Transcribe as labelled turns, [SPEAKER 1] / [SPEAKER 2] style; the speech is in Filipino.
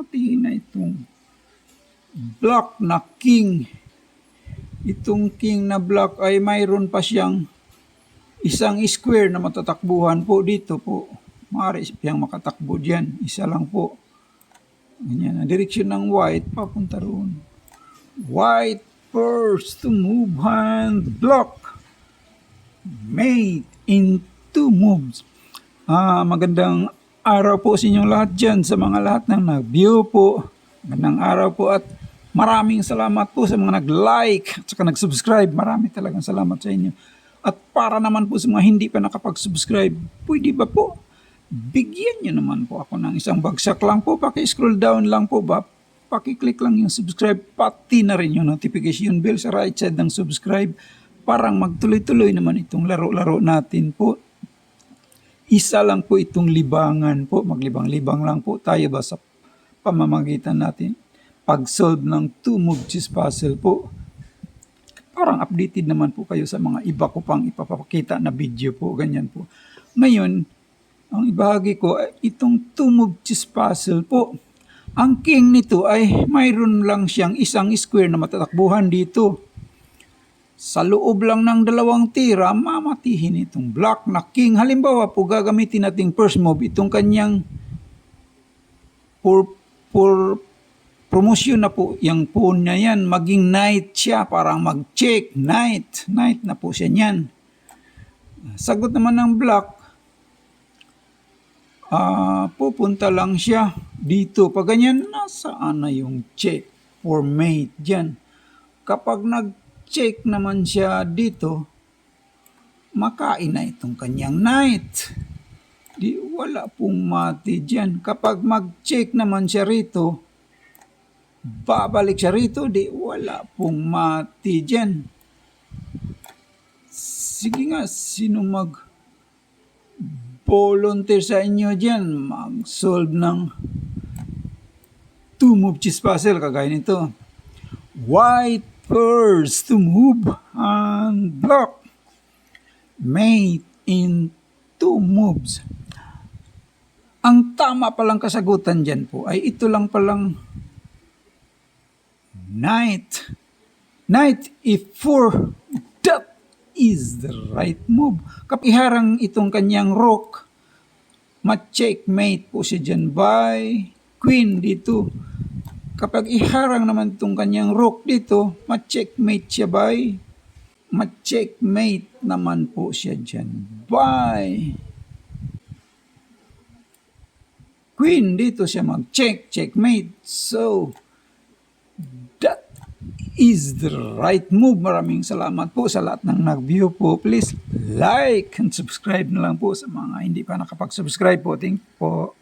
[SPEAKER 1] Pati na itong black na king. Itong king na black ay mayroon pa siyang isang square na matatakbuhan po dito po. Maaari siyang makatakbo diyan. Isa lang po. Ganyan. Ang direksyon ng white, papunta roon. White first to move hand block. Made in two moves. Ah, magandang araw po sa inyong lahat dyan, sa mga lahat ng nag-view po. Magandang araw po at maraming salamat po sa mga nag-like at saka nag-subscribe. Marami talagang salamat sa inyo. At para naman po sa mga hindi pa nakapag-subscribe, pwede ba po? Bigyan nyo naman po ako ng isang bagsak lang po. Paki-scroll down lang po ba? Paki-click lang yung subscribe, pati na rin yung notification bell sa right side ng subscribe. Parang magtuloy-tuloy naman itong laro-laro natin po isa lang po itong libangan po, maglibang-libang lang po tayo ba sa pamamagitan natin pag-solve ng two move chess puzzle po. Parang updated naman po kayo sa mga iba ko pang ipapakita na video po, ganyan po. Ngayon, ang ibahagi ko ay itong two move chess puzzle po. Ang king nito ay mayroon lang siyang isang square na matatakbuhan dito sa loob lang ng dalawang tira, mamatihin itong black na king. Halimbawa po, gagamitin nating first move, itong kanyang for, for promotion na po, yung pawn na yan, maging knight siya, parang mag-check, knight, knight na po siya niyan. Sagot naman ng black, ah pupunta lang siya dito. Pag ganyan, nasaan na yung check for mate dyan? Kapag nag check naman siya dito, makain na itong kanyang knight. Di wala pong mati dyan. Kapag mag-check naman siya rito, babalik siya rito, di wala pong mati dyan. Sige nga, sino mag volunteer sa inyo dyan, mag-solve ng two move chess puzzle kagaya nito. White first to move and block. Made in two moves. Ang tama palang kasagutan dyan po ay ito lang palang knight. Knight F4. That is the right move. Kapiharang itong kanyang rook. Ma-checkmate po siya dyan by queen dito Kapag iharang naman itong kanyang rook dito, ma-checkmate siya by, ma-checkmate naman po siya dyan by, queen dito siya mag-check, checkmate. So, that is the right move. Maraming salamat po sa lahat ng nag-view po. Please like and subscribe na lang po sa mga hindi pa nakapag-subscribe po. Thank po.